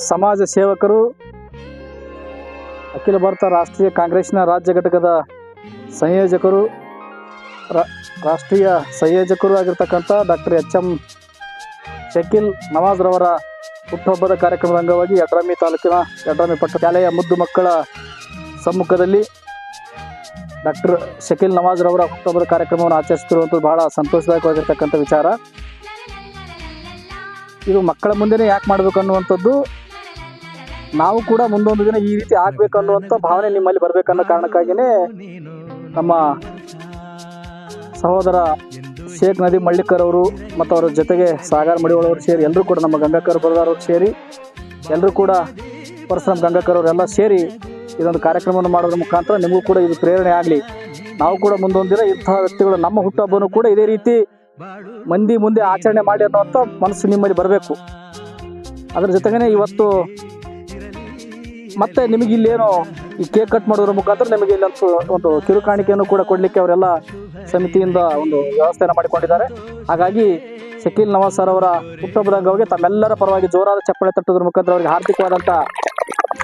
ಸಮಾಜ ಸೇವಕರು ಅಖಿಲ ಭಾರತ ರಾಷ್ಟ್ರೀಯ ಕಾಂಗ್ರೆಸ್ನ ರಾಜ್ಯ ಘಟಕದ ಸಂಯೋಜಕರು ರಾಷ್ಟ್ರೀಯ ಸಂಯೋಜಕರು ಆಗಿರ್ತಕ್ಕಂಥ ಡಾಕ್ಟರ್ ಎಚ್ ಎಂ ಶಕೀಲ್ ನವಾಜ್ರವರ ಹುಟ್ಟುಹಬ್ಬದ ಕಾರ್ಯಕ್ರಮದ ಅಂಗವಾಗಿ ಯಡ್ರಾಮಿ ತಾಲೂಕಿನ ಯಡ್ರಾಮಿ ಪಟ್ಟ ಶಾಲೆಯ ಮುದ್ದು ಮಕ್ಕಳ ಸಮ್ಮುಖದಲ್ಲಿ ಡಾಕ್ಟರ್ ಶಕೀಲ್ ನವಾಜ್ರವರ ಹುಟ್ಟುಹಬ್ಬದ ಕಾರ್ಯಕ್ರಮವನ್ನು ಆಚರಿಸುತ್ತಿರುವಂಥದ್ದು ಬಹಳ ಸಂತೋಷದಾಯಕವಾಗಿರ್ತಕ್ಕಂಥ ವಿಚಾರ. ಇದು ಮಕ್ಕಳ ಮುಂದೆನೇ ಯಾಕೆ ಮಾಡಬೇಕು ಅನ್ನುವಂಥದ್ದು ನಾವು ಕೂಡ ಮುಂದೊಂದು ದಿನ ಈ ರೀತಿ ಆಗ್ಬೇಕು ಅನ್ನುವಂತ ಭಾವನೆ ನಿಮ್ಮಲ್ಲಿ ಬರ್ಬೇಕನ್ನೋ ಕಾರಣಕ್ಕಾಗಿಯೇ ನಮ್ಮ ಸಹೋದರ ಶೇಖ್ ನದಿ ಮಳ್ಳಿಕರ್ ಅವರು ಮತ್ತು ಅವರ ಜೊತೆಗೆ ಸಾಗರ್ ಮಡಿವಾಳ ಅವರು ಸೇರಿ ಎಲ್ಲರೂ ಕೂಡ ನಮ್ಮ ಗಂಗಾಕರ್ ಬರದಾರ ಅವರು ಸೇರಿ ಎಲ್ಲರೂ ಕೂಡ ಪರಶುರಾಮ್ ಗಂಗಾಕರ್ ಅವರೆಲ್ಲ ಸೇರಿ ಇದೊಂದು ಕಾರ್ಯಕ್ರಮವನ್ನು ಮಾಡೋದ್ರ ಮುಖಾಂತರ ನಿಮಗೂ ಕೂಡ ಇದು ಪ್ರೇರಣೆ ಆಗಲಿ. ನಾವು ಕೂಡ ಮುಂದೊಂದು ದಿನ ಇಂತಹ ವ್ಯಕ್ತಿಗಳು ನಮ್ಮ ಹುಟ್ಟುಹಬ್ಬನೂ ಕೂಡ ಇದೇ ರೀತಿ ಮಂದಿ ಮುಂದೆ ಆಚರಣೆ ಮಾಡಿ ಅನ್ನುವಂಥ ಮನಸ್ಸು ನಿಮ್ಮಲ್ಲಿ ಬರಬೇಕು. ಅದರ ಜೊತೆಗೇ ಇವತ್ತು ಮತ್ತೆ ನಿಮಗೆ ಇಲ್ಲೇನು ಈ ಕೇಕ್ ಕಟ್ ಮಾಡೋದ್ರ ಮುಖಾಂತರ ನಿಮಗೆ ಇಲ್ಲಿ ಒಂದು ಕಿರುಕಾಣಿಕೆಯನ್ನು ಕೂಡ ಕೊಡಲಿಕ್ಕೆ ಅವರೆಲ್ಲ ಸಮಿತಿಯಿಂದ ಒಂದು ವ್ಯವಸ್ಥೆಯನ್ನು ಮಾಡಿಕೊಂಡಿದ್ದಾರೆ. ಹಾಗಾಗಿ ಶಕೀಲ್ ನವಾಜ್ ಸರ್ ಅವರ ಹುಟ್ಟುಹಬ್ಬದ ತಮ್ಮೆಲ್ಲರ ಪರವಾಗಿ ಜೋರಾದ ಚಪ್ಪಳೆ ತಟ್ಟೋದ್ರ ಮುಖಾಂತರ ಅವರಿಗೆ ಹಾರ್ದಿಕವಾದಂತ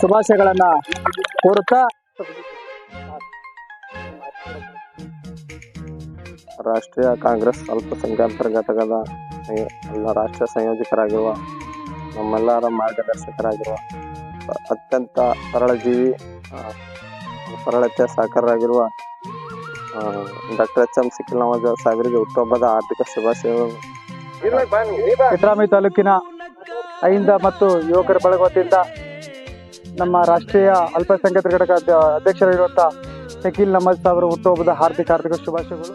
ಶುಭಾಶಯಗಳನ್ನು ಕೋರುತ್ತಾ ರಾಷ್ಟ್ರೀಯ ಕಾಂಗ್ರೆಸ್ ಅಲ್ಪಸಂಖ್ಯಾತರ ಘಟಕದ ಎಲ್ಲ ರಾಷ್ಟ್ರೀಯ ಸಂಯೋಜಕರಾಗಿರುವ ನಮ್ಮೆಲ್ಲರ ಮಾರ್ಗದರ್ಶಕರಾಗಿರುವ ಅತ್ಯಂತ ಸರಳ ಜೀವಿ ಸರಳತೆ ಸಾಕಾರರಾಗಿರುವ doctor H M Shakeel Nawaz ಸಾಗರಿಗೆ ಹುಟ್ಟುಹಬ್ಬದ ಆರ್ಥಿಕ ಶುಭಾಶಯಗಳು ಸಿದ್ದರಾಮಯ್ಯ ತಾಲೂಕಿನ ಅಹಿಂದ ಮತ್ತು ಯುವಕರ ಬಳಗ ವತಿಯಿಂದ ನಮ್ಮ ರಾಷ್ಟ್ರೀಯ ಅಲ್ಪಸಂಖ್ಯಾತರ ಘಟಕ ಅಧ್ಯಕ್ಷರಾಗಿರುವಂತಹ ಅಧ್ಯಕ್ಷರಾಗಿರುವಂಥ ಶಕೀಲ್ ನಮಾಜ್ ಅವರು ಹುಟ್ಟುಹಬ್ಬದ ಆರ್ಥಿಕ ಆರ್ಥಿಕ ಶುಭಾಶಯಗಳು.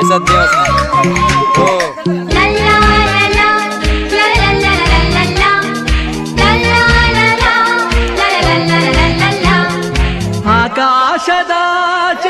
పరిషత్ దేవస్థానం ఓ ಆಕಾಶದ ಚ